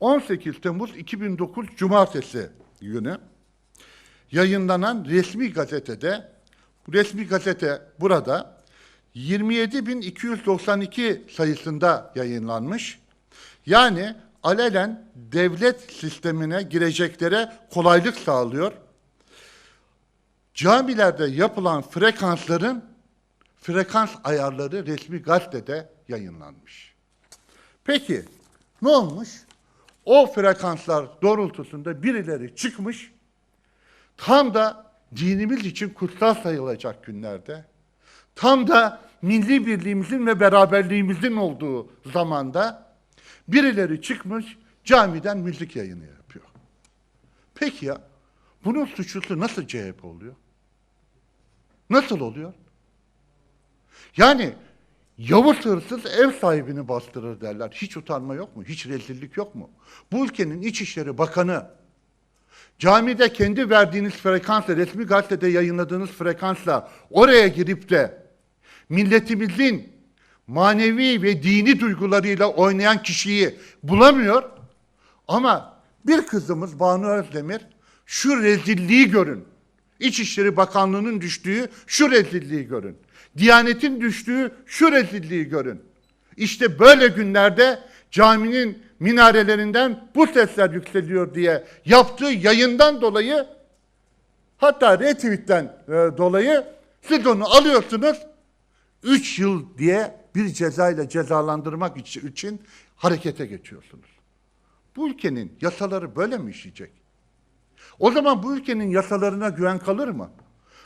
18 Temmuz 2009 Cumartesi günü yayınlanan resmi gazetede, resmi gazete burada 27.292 sayısında yayınlanmış. Yani alelen devlet sistemine gireceklere kolaylık sağlıyor. Camilerde yapılan frekansların frekans ayarları resmi gazetede yayınlanmış. Peki ne olmuş? O frekanslar doğrultusunda birileri çıkmış, tam da dinimiz için kutsal sayılacak günlerde, tam da milli birliğimizin ve beraberliğimizin olduğu zamanda birileri çıkmış camiden müzik yayını yapıyor. Peki ya bunun suçlusu nasıl CHP oluyor? Nasıl oluyor? Yani Yavuz hırsız ev sahibini bastırır derler. Hiç utanma yok mu? Hiç rezillik yok mu? Bu ülkenin İçişleri Bakanı camide kendi verdiğiniz frekansla, resmi gazetede yayınladığınız frekansla oraya girip de milletimizin manevi ve dini duygularıyla oynayan kişiyi bulamıyor. Ama bir kızımız Banu Özdemir şu rezilliği görün. İçişleri Bakanlığı'nın düştüğü şu rezilliği görün. Diyanetin düştüğü şu rezilliği görün. İşte böyle günlerde caminin minarelerinden bu sesler yükseliyor diye yaptığı yayından dolayı hatta retweetten e, dolayı siz onu alıyorsunuz 3 yıl diye bir cezayla cezalandırmak için, harekete geçiyorsunuz. Bu ülkenin yasaları böyle mi işleyecek? O zaman bu ülkenin yasalarına güven kalır mı?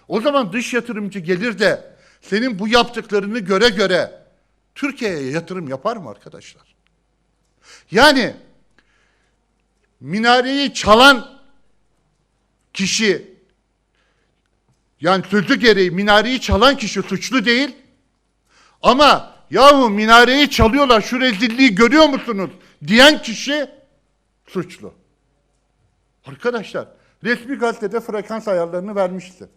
O zaman dış yatırımcı gelir de senin bu yaptıklarını göre göre Türkiye'ye yatırım yapar mı arkadaşlar? Yani minareyi çalan kişi yani sözü gereği minareyi çalan kişi suçlu değil. Ama yahu minareyi çalıyorlar şu rezilliği görüyor musunuz diyen kişi suçlu. Arkadaşlar resmi gazetede frekans ayarlarını vermişsin.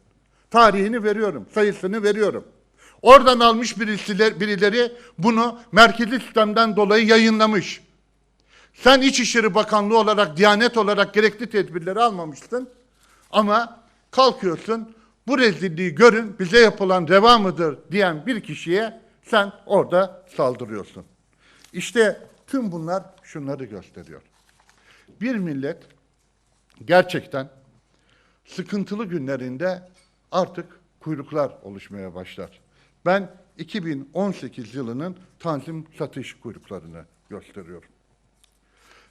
Tarihini veriyorum, sayısını veriyorum. Oradan almış birileri bunu merkezi sistemden dolayı yayınlamış. Sen İçişleri Bakanlığı olarak, Diyanet olarak gerekli tedbirleri almamışsın. Ama kalkıyorsun, bu rezilliği görün, bize yapılan reva mıdır diyen bir kişiye sen orada saldırıyorsun. İşte tüm bunlar şunları gösteriyor. Bir millet gerçekten sıkıntılı günlerinde artık kuyruklar oluşmaya başlar. Ben 2018 yılının tanzim satış kuyruklarını gösteriyorum.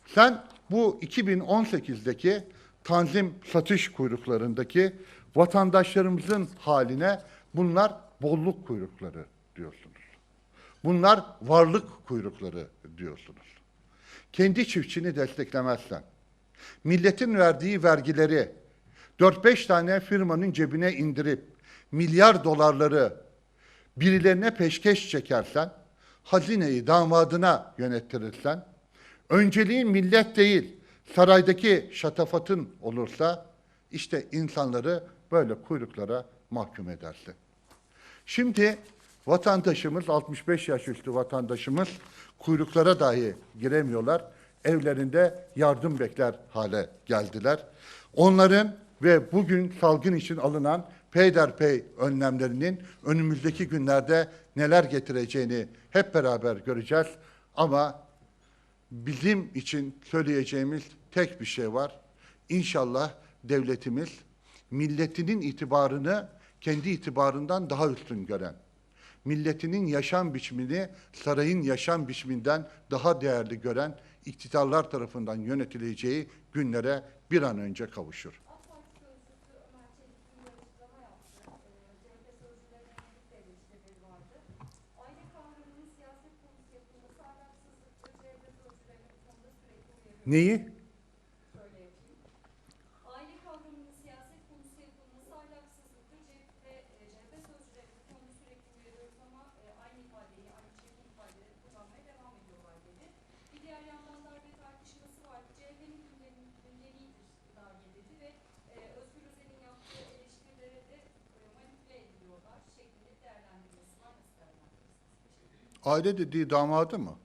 Sen bu 2018'deki tanzim satış kuyruklarındaki vatandaşlarımızın haline bunlar bolluk kuyrukları diyorsunuz. Bunlar varlık kuyrukları diyorsunuz. Kendi çiftçini desteklemezsen, milletin verdiği vergileri 4-5 tane firmanın cebine indirip milyar dolarları birilerine peşkeş çekersen, hazineyi damadına yönettirirsen, önceliğin millet değil, saraydaki şatafatın olursa, işte insanları böyle kuyruklara mahkum edersin. Şimdi vatandaşımız, 65 yaş üstü vatandaşımız kuyruklara dahi giremiyorlar. Evlerinde yardım bekler hale geldiler. Onların ve bugün salgın için alınan peyderpey önlemlerinin önümüzdeki günlerde neler getireceğini hep beraber göreceğiz. Ama bizim için söyleyeceğimiz tek bir şey var. İnşallah devletimiz milletinin itibarını kendi itibarından daha üstün gören, milletinin yaşam biçimini sarayın yaşam biçiminden daha değerli gören iktidarlar tarafından yönetileceği günlere bir an önce kavuşur. AK Aile dediği damadı mı?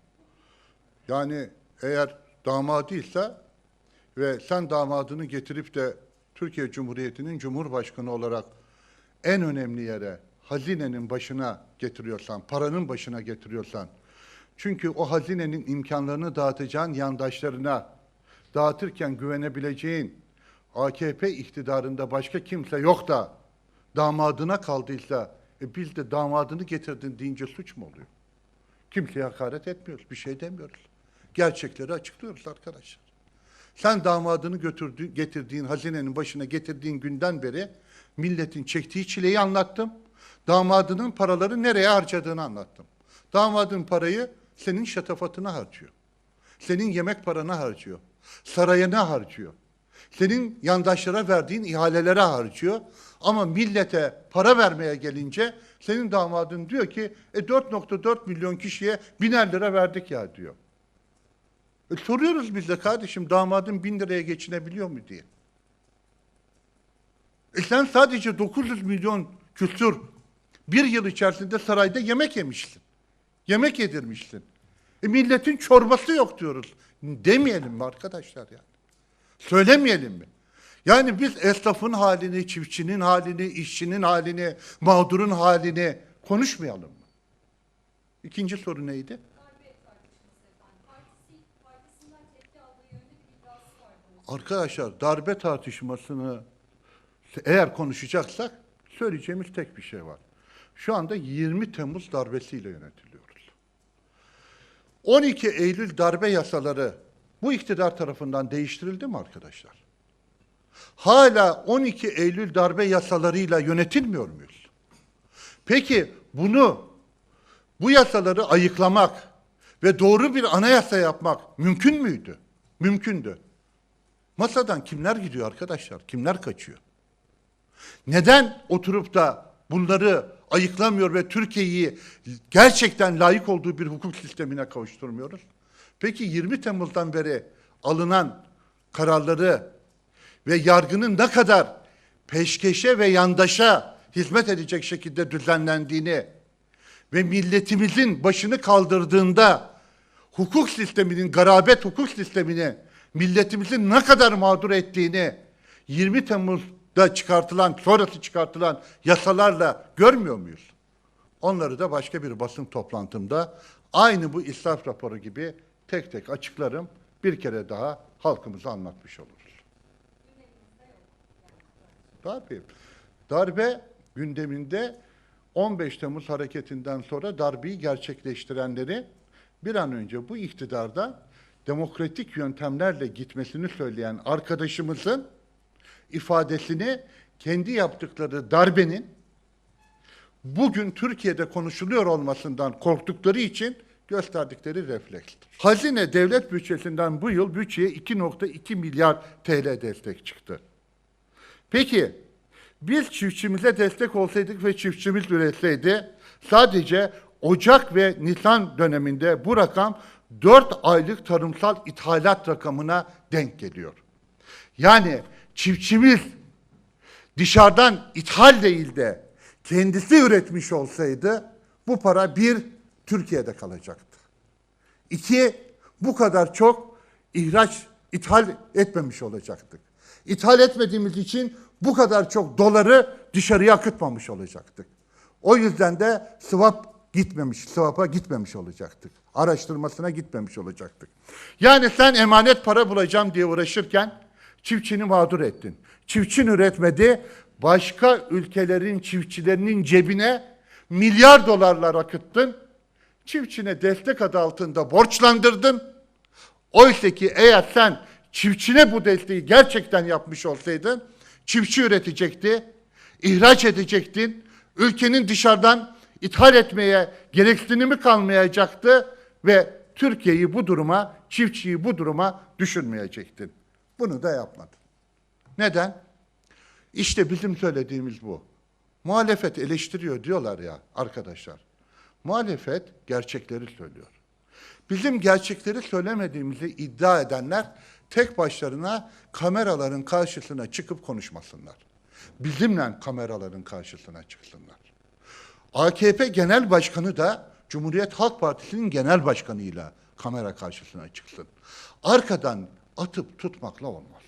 Yani eğer damadıysa ve sen damadını getirip de Türkiye Cumhuriyeti'nin Cumhurbaşkanı olarak en önemli yere hazinenin başına getiriyorsan, paranın başına getiriyorsan, çünkü o hazinenin imkanlarını dağıtacağın yandaşlarına dağıtırken güvenebileceğin AKP iktidarında başka kimse yok da damadına kaldıysa e biz de damadını getirdin deyince suç mu oluyor? Kimseye hakaret etmiyoruz, bir şey demiyoruz. Gerçekleri açıklıyoruz arkadaşlar. Sen damadını götürdüğün, getirdiğin, hazinenin başına getirdiğin günden beri milletin çektiği çileyi anlattım. Damadının paraları nereye harcadığını anlattım. Damadın parayı senin şatafatına harcıyor. Senin yemek parana harcıyor. Sarayına harcıyor. Senin yandaşlara verdiğin ihalelere harcıyor. Ama millete para vermeye gelince senin damadın diyor ki e 4.4 milyon kişiye biner lira verdik ya diyor. E soruyoruz biz de kardeşim damadın bin liraya geçinebiliyor mu diye. E sen sadece 900 milyon küsür bir yıl içerisinde sarayda yemek yemişsin. Yemek yedirmişsin. E milletin çorbası yok diyoruz. Demeyelim mi arkadaşlar yani? Söylemeyelim mi? Yani biz esnafın halini, çiftçinin halini, işçinin halini, mağdurun halini konuşmayalım mı? İkinci soru neydi? Arkadaşlar darbe tartışmasını eğer konuşacaksak söyleyeceğimiz tek bir şey var. Şu anda 20 Temmuz darbesiyle yönetiliyoruz. 12 Eylül darbe yasaları bu iktidar tarafından değiştirildi mi arkadaşlar? Hala 12 Eylül darbe yasalarıyla yönetilmiyor muyuz? Peki bunu bu yasaları ayıklamak ve doğru bir anayasa yapmak mümkün müydü? Mümkündü. Masadan kimler gidiyor arkadaşlar? Kimler kaçıyor? Neden oturup da bunları ayıklamıyor ve Türkiye'yi gerçekten layık olduğu bir hukuk sistemine kavuşturmuyoruz? Peki 20 Temmuz'dan beri alınan kararları ve yargının ne kadar peşkeşe ve yandaşa hizmet edecek şekilde düzenlendiğini ve milletimizin başını kaldırdığında hukuk sisteminin, garabet hukuk sistemini milletimizin ne kadar mağdur ettiğini 20 Temmuz'da çıkartılan, sonrası çıkartılan yasalarla görmüyor muyuz? Onları da başka bir basın toplantımda aynı bu israf raporu gibi tek tek açıklarım. Bir kere daha halkımıza anlatmış oluruz. Tabii. Darbe gündeminde 15 Temmuz hareketinden sonra darbeyi gerçekleştirenleri bir an önce bu iktidarda demokratik yöntemlerle gitmesini söyleyen arkadaşımızın ifadesini kendi yaptıkları darbenin bugün Türkiye'de konuşuluyor olmasından korktukları için gösterdikleri reflekstir. Hazine devlet bütçesinden bu yıl bütçeye 2.2 milyar TL destek çıktı. Peki biz çiftçimize destek olsaydık ve çiftçimiz üretseydi sadece Ocak ve Nisan döneminde bu rakam 4 aylık tarımsal ithalat rakamına denk geliyor. Yani çiftçimiz dışarıdan ithal değil de kendisi üretmiş olsaydı bu para bir Türkiye'de kalacaktı. İki, bu kadar çok ihraç, ithal etmemiş olacaktık. İthal etmediğimiz için bu kadar çok doları dışarıya akıtmamış olacaktık. O yüzden de swap gitmemiş, swap'a gitmemiş olacaktık. Araştırmasına gitmemiş olacaktık. Yani sen emanet para bulacağım diye uğraşırken çiftçini mağdur ettin. Çiftçin üretmedi, başka ülkelerin çiftçilerinin cebine milyar dolarlar akıttın. Çiftçine destek adı altında borçlandırdın. Oysa ki eğer sen çiftçine bu desteği gerçekten yapmış olsaydın, çiftçi üretecekti, ihraç edecektin, ülkenin dışarıdan ithal etmeye gereksinimi kalmayacaktı ve Türkiye'yi bu duruma, çiftçiyi bu duruma düşürmeyecektin. Bunu da yapmadın. Neden? İşte bizim söylediğimiz bu. Muhalefet eleştiriyor diyorlar ya arkadaşlar. Muhalefet gerçekleri söylüyor. Bizim gerçekleri söylemediğimizi iddia edenler tek başlarına kameraların karşısına çıkıp konuşmasınlar. Bizimle kameraların karşısına çıksınlar. AKP Genel Başkanı da Cumhuriyet Halk Partisi'nin genel başkanıyla kamera karşısına çıksın. arkadan atıp tutmakla olmaz.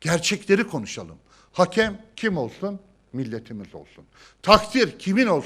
Gerçekleri konuşalım. Hakem kim olsun? Milletimiz olsun. Takdir kimin olsun?